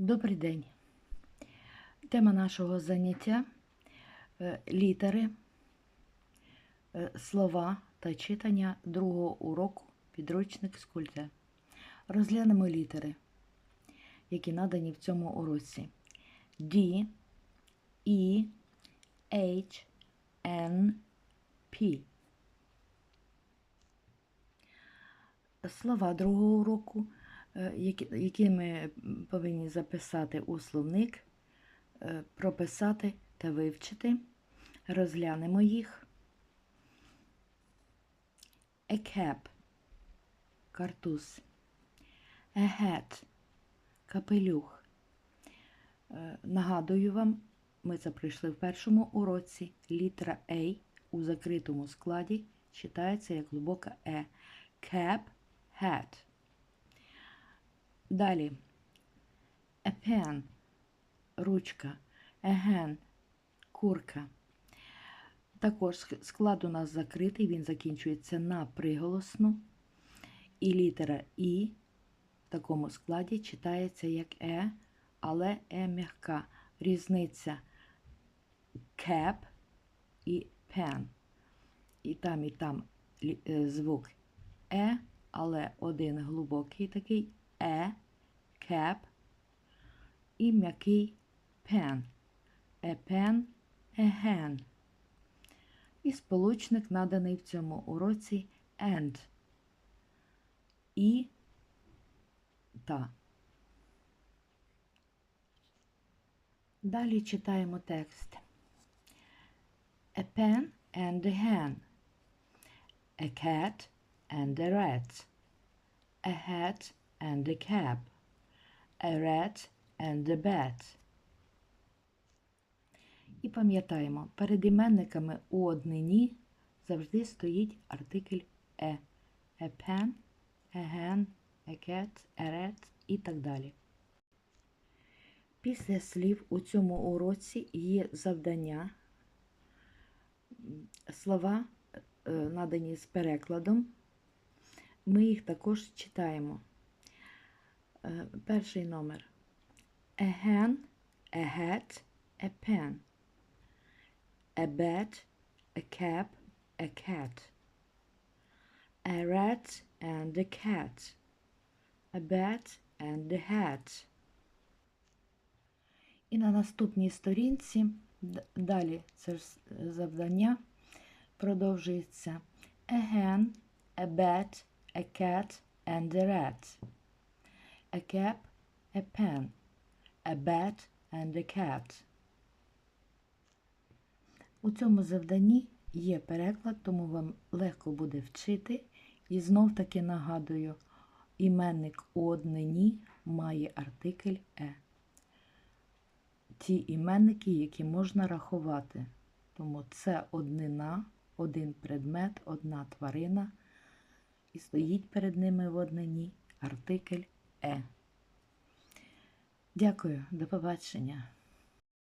Добрий день. Тема нашого заняття е, літери, е, слова та читання другого уроку підручник скульте. Розглянемо літери, які надані в цьому уроці. D, E, H, N, P. Слова другого уроку які, які ми повинні записати у словник, е, прописати та вивчити. Розглянемо їх. A cap – картуз. A hat – капелюх. Е, Нагадую вам, ми це пройшли в першому уроці. Літера A у закритому складі читається як глибока Е. Cap – hat. Далі. A pen – ручка. A hen – курка. Також склад у нас закритий, він закінчується на приголосну. І літера І в такому складі читається як Е, але Е м'яка. Різниця cap і pen. І там, і там е, звук Е, але один глибокий такий Е, cap і м'який pen. A pen, a hen. І сполучник наданий в цьому уроці and. І та. Далі читаємо текст. A pen and a hen. A cat and a rat. A hat and a cap. A rat and a bat. І пам'ятаємо, перед іменниками у однині завжди стоїть артикль е. A pen, a hen, a cat, a rat і так далі. Після слів у цьому уроці є завдання. Слова е, надані з перекладом. Ми їх також читаємо. Е, Перший номер. A hen, a hat, a pen. A bat, a cap, a cat. A rat and a cat. A bat and a hat. І на наступній сторінці д- далі це ж с- завдання продовжується. A hen, a bat, a cat and a rat. A cap, a pen, a bat and a cat. У цьому завданні є переклад, тому вам легко буде вчити. І знов таки нагадую, іменник у однині має артикль Е. Ті іменники, які можна рахувати. Тому це однина, один предмет, одна тварина. І стоїть перед ними в однині артикль Е. Дякую, до побачення.